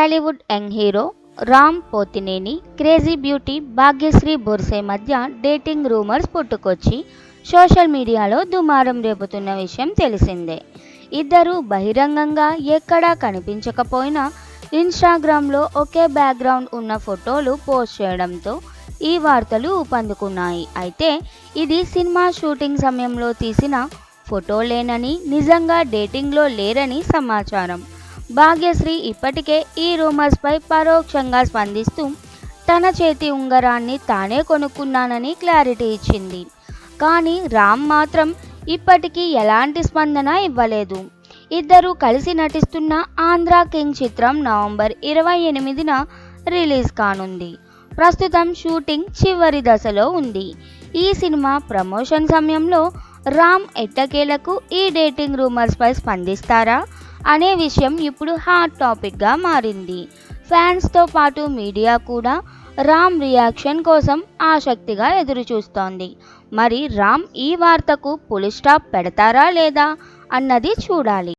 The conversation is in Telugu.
Tollywood young hero Ram Pothineni crazy beauty Bhagyashri Borse మధ్య డేటింగ్ రూమర్స్ పుట్టుకొచ్చి సోషల్ మీడియాలో దుమారం రేపుతున్న విషయం తెలిసిందే. ఇద్దరు బహిరంగంగా ఎక్కడా కనిపించకపోయినా ఇన్స్టాగ్రామ్లో ఒకే బ్యాక్గ్రౌండ్ ఉన్న ఫోటోలు పోస్ట్ చేయడంతో ఈ వార్తలు ఊపందుకున్నాయి. అయితే ఇది సినిమా షూటింగ్ సమయంలో తీసిన ఫోటోలేనని నిజంగా డేటింగ్లో లేరని సమాచారం. భాగ్యశ్రీ ఇప్పటికే ఈ రూమర్స్పై పరోక్షంగా స్పందిస్తూ తన చేతి ఉంగరాన్ని తానే కొనుక్కున్నానని క్లారిటీ ఇచ్చింది. కానీ రామ్ మాత్రం ఇప్పటికీ ఎలాంటి స్పందన ఇవ్వలేదు. ఇద్దరు కలిసి నటిస్తున్న ఆంధ్ర కింగ్ చిత్రం నవంబర్ ఇరవై ఎనిమిదిన రిలీజ్ కానుంది. ప్రస్తుతం షూటింగ్ చివరి దశలో ఉంది. ఈ సినిమా ప్రమోషన్ సమయంలో రామ్ ఎట్టకేలకు ఈ డేటింగ్ రూమర్స్పై స్పందిస్తారా? అనే విషయం ఇప్పుడు హాట్ టాపిక్గా మారింది. ఫ్యాన్స్తో పాటు మీడియా కూడా రామ్ రియాక్షన్ కోసం ఆసక్తిగా ఎదురుచూస్తోంది. మరి రామ్ ఈ వార్తకు పులి స్టాప్ పెడతారా లేదా అన్నది చూడాలి.